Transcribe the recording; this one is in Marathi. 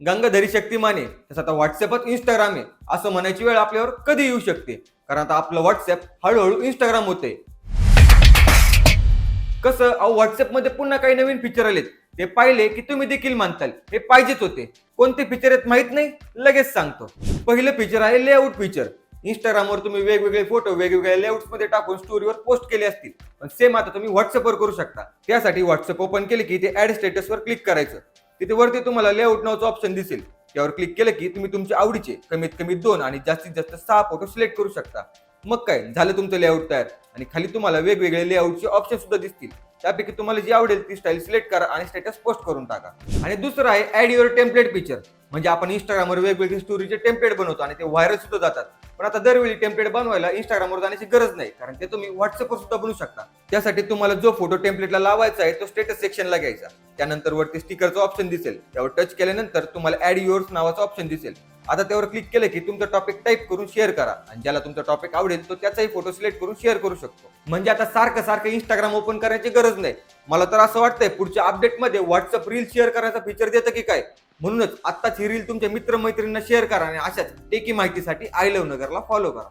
गंगाधरी शक्ती माने तसं आता व्हॉट्सअपच इंस्टाग्राम आहे. असं म्हणायची वेळ आपल्यावर कधी येऊ शकते? कारण आता आपलं व्हॉट्सअप हळूहळू इंस्टाग्राम होते कसं अहो व्हॉट्सअपमध्ये पुन्हा काही नवीन फीचर आलेत. ते पाहिले की तुम्ही देखील मानताल. हे पाहिजेच होते. कोणते फीचर आहेत माहीत नाही? लगेच सांगतो. पहिलं फीचर आहे लेआउट फीचर इंस्टाग्रामवर तुम्ही वेगवेगळे फोटो वेगवेगळ्या लेआउट्समध्ये टाकून स्टोरीवर पोस्ट केले असतील. पण सेम आता तुम्ही व्हॉट्सअपवर करू शकता. त्यासाठी व्हॉट्सअप ओपन केले की ते ऍड स्टेटसवर क्लिक करायचं. तिथे वरती तुम्हाला लेआउट नावाचं ऑप्शन दिसेल. त्यावर क्लिक केलं की तुम्ही तुमच्या आवडीचे कमीत कमी दोन आणि जास्तीत जास्त सहा फोटो सिलेक्ट करू शकता. मग काय? झालं तुमचं लेआउट तयार. आणि खाली तुम्हाला वेगवेगळे लेआउटचे ऑप्शन सुद्धा दिसतील. त्यापैकी तुम्हाला जी आवडेल ती स्टाईल सिलेक्ट करा आणि स्टेटस पोस्ट करून टाका. आणि दुसरं आहे ऍड युअर टेम्पलेट फीचर म्हणजे आपण इंस्टाग्रामवर वेगवेगळे स्टोरीचे टेम्पलेट बनवतो आणि ते व्हायरल सुद्धा जातात. पण आता दरवेळी टेम्पलेट बनवायला इंस्टाग्रामवर जाण्याची गरज नाही कारण ते तुम्ही व्हॉट्सअपवर सुद्धा बनवू शकता. त्यासाठी तुम्हाला जो फोटो टेम्पलेटला लावायचा आहे तो स्टेटस सेक्शनला घ्यायचा. त्यानंतर वरती स्टिकरचं ऑप्शन दिसेल. त्यावर टच केल्यानंतर तुम्हाला ऍड युअर्स नावाचं ऑप्शन दिसेल. आता त्यावर क्लिक केलं की तुमचा टॉपिक टाईप करून शेअर करा. आणि ज्याला तुमचा टॉपिक आवडेल तो त्याचाही फोटो सिलेक्ट करून शेअर करू शकतो. म्हणजे आता सारखं सारखं इंस्टाग्राम ओपन करायची गरज नाही. मला तर असं वाटतंय पुढच्या अपडेटमध्ये व्हॉट्सअप रील शेअर करायचा फीचर देतं की काय? म्हणूनच आत्ताच ही रील तुमच्या मित्र मैत्रिणींना शेअर करा आणि अशाच टेकी माहितीसाठी आय लव्ह नगरला फॉलो करा.